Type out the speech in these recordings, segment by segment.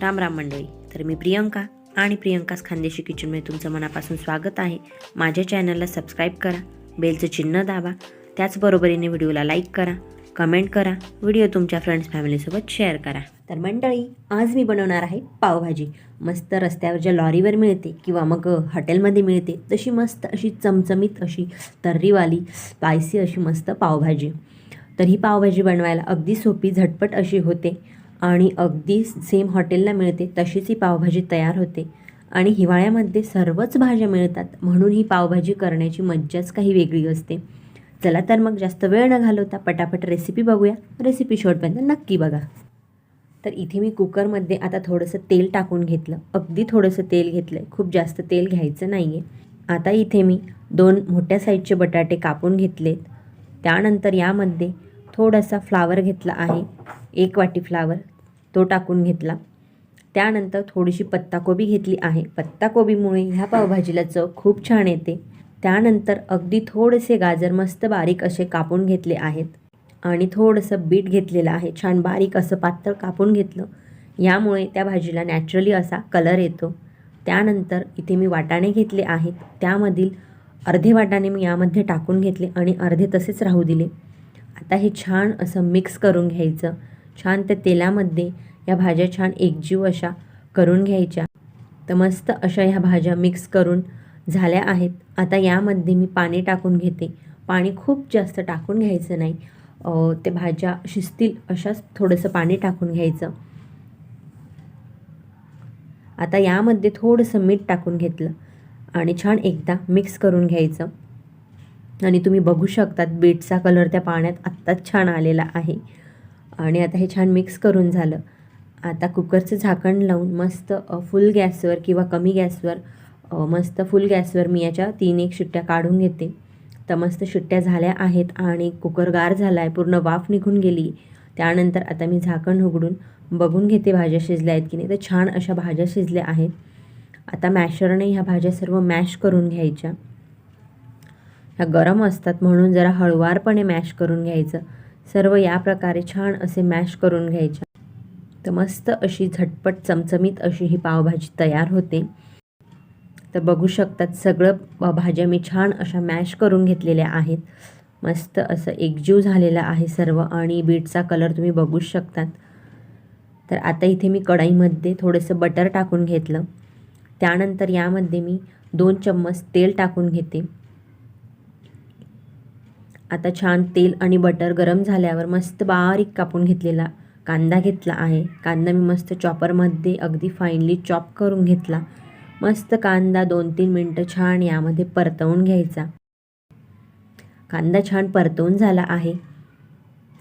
राम राम मंडळी. तर मी प्रियंका आणि प्रियंकाच खानदेशी किचनमध्ये तुमचं मनापासून स्वागत आहे. माझ्या चॅनलला सबस्क्राईब करा बेलचं चिन्ह दाबा त्याचबरोबरीने व्हिडिओला लाईक करा कमेंट करा व्हिडिओ तुमच्या फ्रेंड्स फॅमिलीसोबत शेअर करा. तर मंडळी आज मी बनवणार आहे पावभाजी. मस्त रस्त्यावर ज्या लॉरीवर मिळते किंवा मग हॉटेलमध्ये मिळते तशी मस्त अशी चमचमीत अशी तर्रीवाली स्पायसी अशी मस्त पावभाजी. तर ही पावभाजी बनवायला अगदी सोपी झटपट अशी होते. आणि अगदी सेम हॉटेलला मिळते तशीच ही पावभाजी तयार होते. आणि हिवाळ्यामध्ये सर्वच भाज्या मिळतात म्हणून ही पावभाजी करण्याची मज्जाच काही वेगळी असते. चला तर मग जास्त वेळ न घालवता पटापट रेसिपी बघूया. रेसिपी शॉर्टपर्यंत नक्की बघा. तर इथे मी कुकरमध्ये आता थोडंसं तेल टाकून घेतलं. अगदी थोडंसं तेल घेतलं आहे खूप जास्त तेल घ्यायचं नाही आहे आता इथे मी दोन मोठ्या साईजचे बटाटे कापून घेतलेत. त्यानंतर यामध्ये थोडासा फ्लावर घेतला आहे. एक वाटी फ्लावर तो टाकून घेतला. त्यानंतर थोडीशी पत्ताकोबी घेतली आहे. पत्ताकोबीमुळे ह्या पावभाजीला चव खूप छान येते. त्यानंतर अगदी थोडेसे गाजर मस्त बारीक असे कापून घेतले आहेत. आणि थोडंसं बीट घेतलेलं आहे. छान बारीक असं पातळ कापून घेतलं. यामुळे त्या भाजीला नॅचरली असा कलर येतो. त्यानंतर इथे मी वाटाणे घेतले आहेत. त्यामधील अर्धे वाटाणे मी यामध्ये टाकून घेतले आणि अर्धे तसेच राहू दिले. आता हे छान असं मिक्स करून घ्यायचं. छान त्या तेलामध्ये या भाज्या छान एकजीव अशा करून घ्यायच्या. तर मस्त अशा ह्या भाज्या मिक्स करून झाल्या आहेत. आता यामध्ये मी पाणी टाकून घेते. पाणी खूप जास्त टाकून घ्यायचं नाही. ते भाज्या शिजतील अशाच थोडंसं पाणी टाकून घ्यायचं. आता यामध्ये थोडंसं मीठ टाकून घेतलं आणि छान एकदा मिक्स करून घ्यायचं. आणि तुम्ही बघू शकतात बीटचा कलर त्या पाण्यात आत्ताच छान आलेला आहे. आणि आता हे छान मिक्स करून झालं. आता कुकरचं झाकण लावून मस्त फुल गॅसवर किंवा कमी गॅसवर मस्त फुल गॅसवर मी याच्या तीन एक शिट्ट्या काढून घेते. तर मस्त शिट्ट्या झाल्या आहेत आणि कुकर गार झाला आहे पूर्ण वाफ निघून गेली. त्यानंतर आता मी झाकण उघडून बघून घेते भाज्या शिजल्या आहेत की नाही. तर छान अशा भाज्या शिजल्या आहेत. आता मॅशरने ह्या भाज्या सर्व मॅश करून घ्यायच्या. ह्या गरम असतात म्हणून जरा हळुवारपणे मॅश करून घ्यायचं. सर्व या प्रकारे छान असे मॅश करून घ्यायचे. तर मस्त अशी झटपट चमचमीत अशी ही पावभाजी तयार होते. तर बघू शकतात सगळं भाज्या मी छान अशा मॅश करून घेतलेल्या आहेत. मस्त असं एकजीव झालेला आहे सर्व आणि बीटचा कलर तुम्ही बघूच शकतात. तर आता इथे मी कढईमध्ये थोडंसं बटर टाकून घेतलं. त्यानंतर यामध्ये मी दोन चम्मच तेल टाकून घेते. आता छान तेल आणि बटर गरम झाल्यावर मस्त बारीक कापून घेतलेला कांदा घेतला आहे. कांदा मी मस्त चॉपरमध्ये अगदी फाईनली चॉप करून घेतला. मस्त कांदा दोन तीन मिनटं छान यामध्ये परतवून घ्यायचा. कांदा छान परतवून झाला आहे.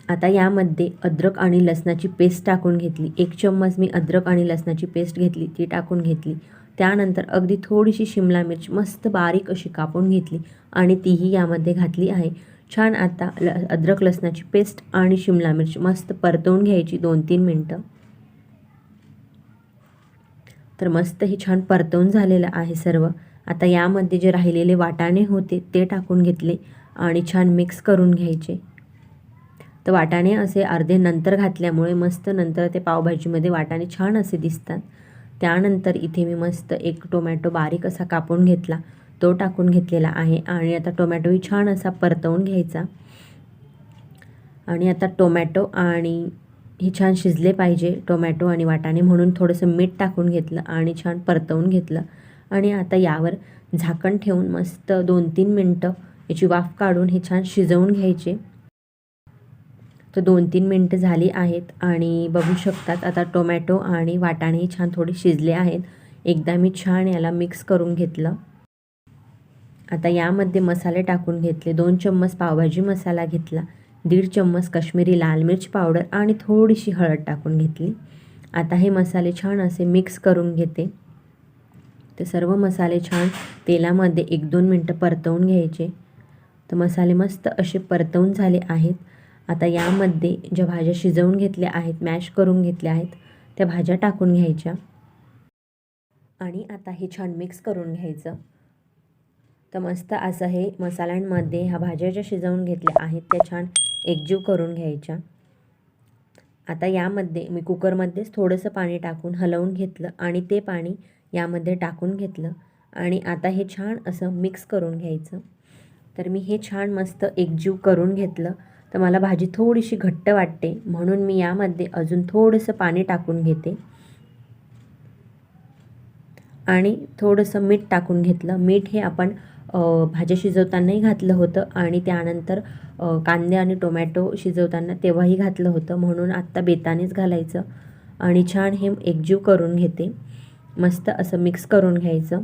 आता यामध्ये अद्रक आणि लसणाची पेस्ट टाकून घेतली. एक चम्मच मी अद्रक आणि लसणाची पेस्ट घेतली ती टाकून घेतली. त्यानंतर अगदी थोडीशी शिमला मिरची मस्त बारीक अशी कापून घेतली आणि तीही यामध्ये घातली आहे. छान आता ल अद्रक लसणाची पेस्ट आणि शिमला मिरची मस्त परतवून घ्यायची दोन तीन मिनटं. तर मस्त हे छान परतवून झालेलं आहे सर्व. आता यामध्ये जे राहिलेले वाटाणे होते ते टाकून घेतले आणि छान मिक्स करून घ्यायचे. तर वाटाणे असे अर्धे नंतर घातल्यामुळे मस्त नंतर ते पावभाजीमध्ये वाटाणे छान असे दिसतात. त्यानंतर इथे मी मस्त एक टोमॅटो बारीक असा कापून घेतला. तो टाकून घेतलेला आहे. आणि आता टोमॅटोही छान असा परतवून घ्यायचा. आणि आता टोमॅटो आणि हे छान शिजले पाहिजे टोमॅटो आणि वाटाणे म्हणून थोडंसं मीठ टाकून घेतलं आणि छान परतवून घेतलं. आणि आता यावर झाकण ठेवून मस्त दोन तीन मिनटं याची वाफ काढून हे छान शिजवून घ्यायचे. तर दोन तीन मिनटं झाली आहेत आणि बघू शकतात आता टोमॅटो आणि वाटाणे छान थोडे शिजले आहेत. एकदा मी छान याला मिक्स करून घेतलं. आता यामध्ये मसाले टाकून घेतले. दोन चम्मच पावभाजी मसाला घेतला. दीड चम्मच काश्मीरी लाल मिर्च पावडर आणि थोडीशी हळद टाकून घेतली. आता हे मसाले छान असे मिक्स करून घेते. ते सर्व मसाले छान तेलामध्ये एक दोन मिनटं परतवून घ्यायचे. तर मसाले मस्त असे परतवून झाले आहेत. आता यामध्ये ज्या भाज्या शिजवून घेतल्या आहेत मॅश करून घेतल्या आहेत त्या भाज्या टाकून घ्यायच्या. आणि आता हे छान मिक्स करून घ्यायचं. तर मस्त असं हे मसाल्यांमध्ये ह्या भाज्या ज्या शिजवून घेतल्या आहेत त्या छान एकजीव करून घ्यायच्या. आता यामध्ये मी कुकरमध्येच थोडंसं पाणी टाकून हलवून घेतलं आणि ते पाणी यामध्ये टाकून घेतलं आणि आता हे छान असं मिक्स करून घ्यायचं. तर मी हे छान मस्त एकजीव करून घेतलं. तर मला भाजी थोडीशी घट्ट वाटते म्हणून मी यामध्ये अजून थोडंसं पाणी टाकून घेते. आणि थोडंसं मीठ टाकून घेतलं. मीठ हे आपण भाज्या शिजवतानाही घातलं होतं आणि त्यानंतर कांदे आणि टोमॅटो शिजवताना तेव्हाही घातलं होतं. म्हणून आत्ता बेतानेच घालायचं आणि छान हे एकजीव करून घेते. मस्त असं मिक्स करून घ्यायचं.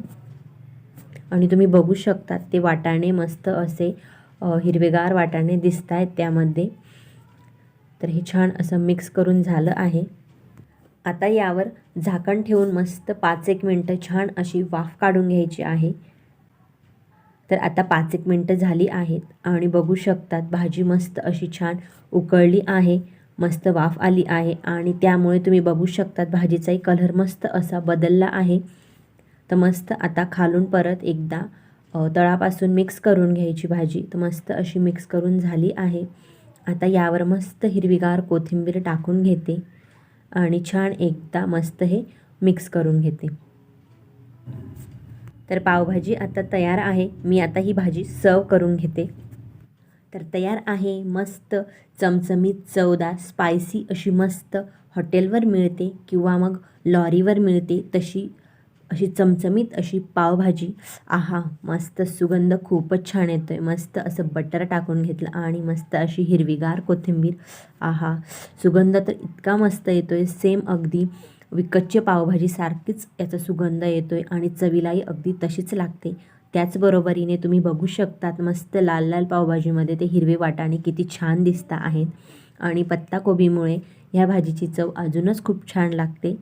आणि तुम्ही बघू शकता ते वाटाणे मस्त असे हिरवेगार वाटाणे दिसत आहेत त्यामध्ये. तर हे छान असं मिक्स करून झालं आहे. आता यावर झाकण ठेवून मस्त पाच एक मिनटं छान अशी वाफ काढून घ्यायची आहे. तर आता पाच एक मिनटं झाली आहेत आणि बघू शकतात भाजी मस्त अशी छान उकळली आहे मस्त वाफ आली आहे आणि त्यामुळे तुम्ही बघू शकतात भाजीचाही कलर मस्त असा बदलला आहे. तर मस्त आता खालून परत एकदा तळापासून मिक्स करून घ्यायची भाजी. तर मस्त अशी मिक्स करून झाली आहे. आता यावर मस्त हिरवीगार कोथिंबीर टाकून घेते. आणि छान एकदा मस्त हे मिक्स करून घेते. तर पावभाजी आता तयार आहे. मी आता ही भाजी सर्व करून घेते. तर तयार आहे मस्त चमचमीत चवदार स्पायसी अशी मस्त हॉटेलवर मिळते किंवा मग लॉरीवर मिळते तशी अशी चमचमीत अशी पावभाजी. आहा मस्त सुगंध खूपच छान येतो आहे मस्त असं बटर टाकून घेतलं आणि मस्त अशी हिरवीगार कोथिंबीर. आहा सुगंध तर इतका मस्त येतो आहे सेम अगदी विकतची पावभाजीसारखीच याचा सुगंध येतो आहे आणि चवीलाही अगदी तशीच लागते. त्याचबरोबरीने तुम्ही बघू शकतात मस्त लाल लाल पावभाजीमध्ये ते हिरवे वाटाणे किती छान दिसता आहेत. आणि पत्ताकोबीमुळे ह्या भाजीची चव अजूनच खूप छान लागते.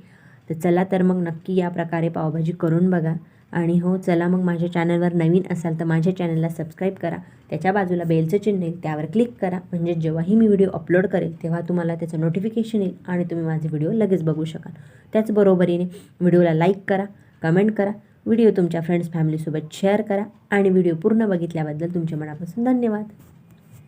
तर चला तर मग नक्की या प्रकारे पावभाजी करून बघा. आणि हो चला मग माझ्या चॅनलवर नवीन असाल तर माझ्या चॅनलला सबस्क्राईब करा. त्याच्या बाजूला बेलचं चिन्ह येईल त्यावर क्लिक करा. म्हणजे जेव्हाही मी व्हिडिओ अपलोड करेल तेव्हा तुम्हाला त्याचं नोटिफिकेशन येईल आणि तुम्ही माझे व्हिडिओ लगेच बघू शकाल. त्याचबरोबरीने व्हिडिओला लाईक करा कमेंट करा. व्हिडिओ तुमच्या फ्रेंड्स फॅमिलीसोबत शेअर करा. आणि व्हिडिओ पूर्ण बघितल्याबद्दल तुमच्या मनापासून धन्यवाद.